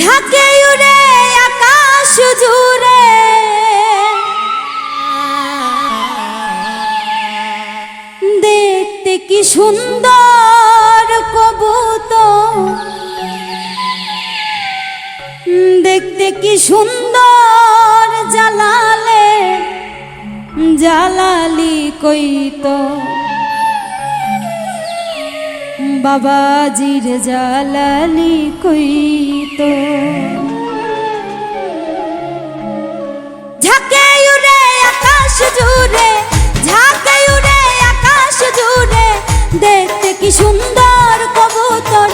ঝাঁকে উড়ে আকাশ জুড়ে। দেখতে কি সুন্দর কবুতর। দেখতে কি সুন্দর জালালে জালালি কইতো বাবাজির জালালি কইতো ঝাঁকে উড়ে আকাশ জুড়ে, ঝাঁকে উড়ে আকাশ জুড়ে, দেখতে কি সুন্দর কবুতর,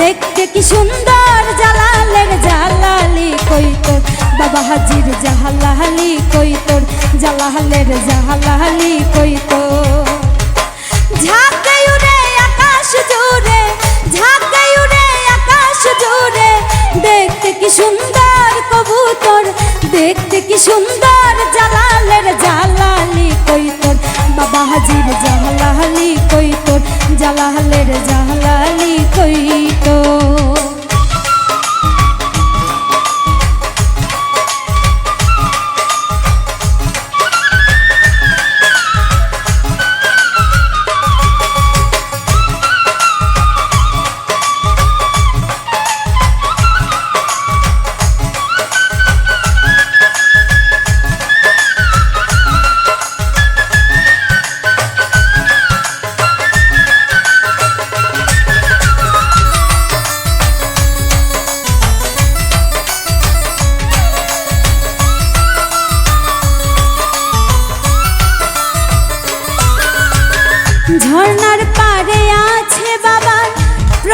দেখতে কি সুন্দর জালালের জালালি কইতোর বাবা হাজির জাহালালি কইতোর জালালের জাহালালি কইতোর ঝাঁকে সুন্দর জালালের জালালি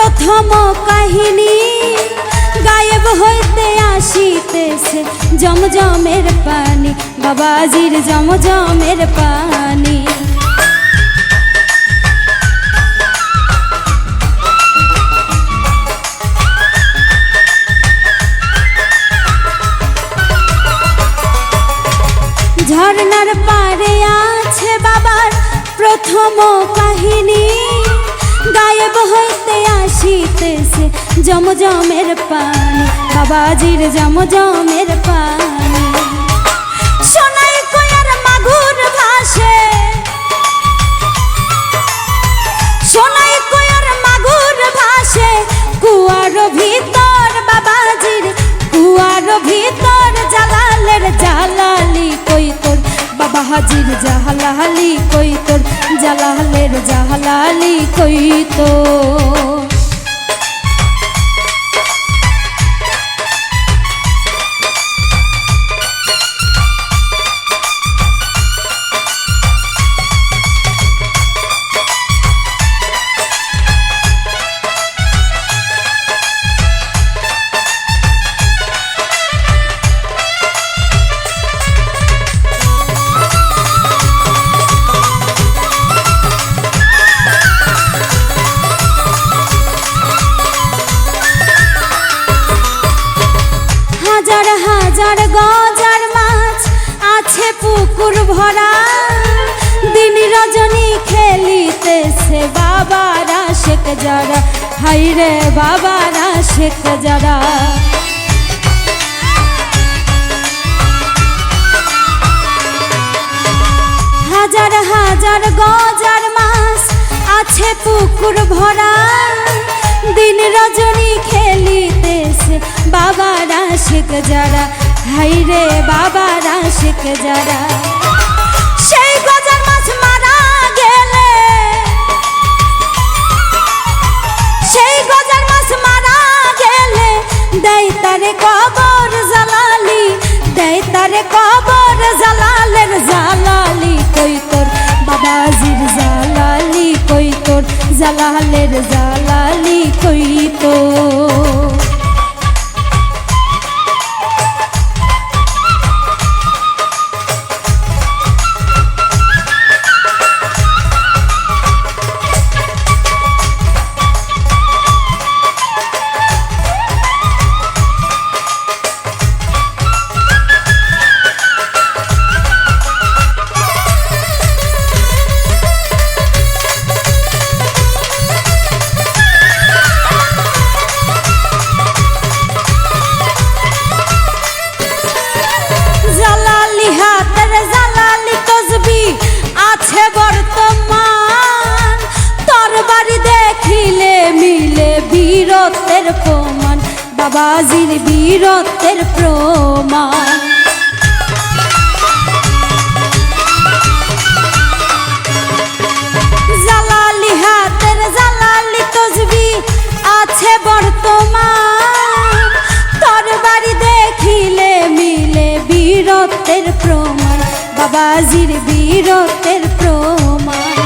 প্রথম কাহিনী গায়েব হইতে আসিতেছে জমজমের পানি। বাবাজির জমজমের পানি। ঝর্ণার পারে আছে বাবার প্রথম কাহিনী। গায়েব হইতে আসিতেছে জমজমের পানি। বাবাজির জমজমের পানি। সোনাই কয়ার মাগুর ভাসে। সোনাই কয়ার মাগুর ভাসে। কুয়ার ভিতর বাবাজির, কুয়ার ভিতর জালালের জালালি কই তোর বাবা হাজির জাহালালি কই তোর জালালের জাহালালি কই হাজার গজার মাছ আছে পুকুর ভরা। দিন রজনী খেলিতেছে বাবারা শেখ যারা। হাইরে বাবারা শেখ যারা। হাজার হাজার গজার মাছ আছে পুকুর ভরা। দিন রজনী খেলিতেছে বাবারা শেখ যারা। হাইরে বাবারা শেখ যারা। সেই গজার মাছ মারা গেলে। সেই গজার মাছ মারা গেলে, দেয় তারে কবর জালালি, দেয় তারে কবর জালালের জালালি, কই তোর বাবাজির জালালি, কই তোর জালালের জালালি। বাবাজির বীরত্বের প্রমাণ। হাতের জালালি আছে বর্তমান। দেখিলে মিলে বীরত্বের বাবাজির বীরত্বের প্রমাণ।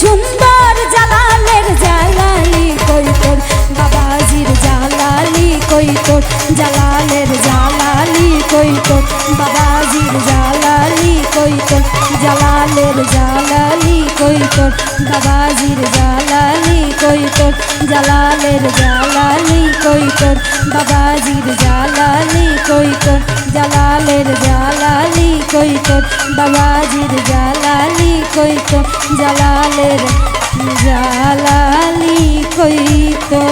সুন্দর জালালের জালালি কই তোর বাবাজির জালালি কই তোর জালালের জালালি কই তোর বাবাজির জালালি কই তোর জালালের জালালি কই তোর বাবাজির জালালি কই তোর জালালের জালালি কই তোর বাবাজির জালালি কই তোর জালালের জালালি কই তোর বাবাজির জালালি কইতো জালালের জালালি কইতো।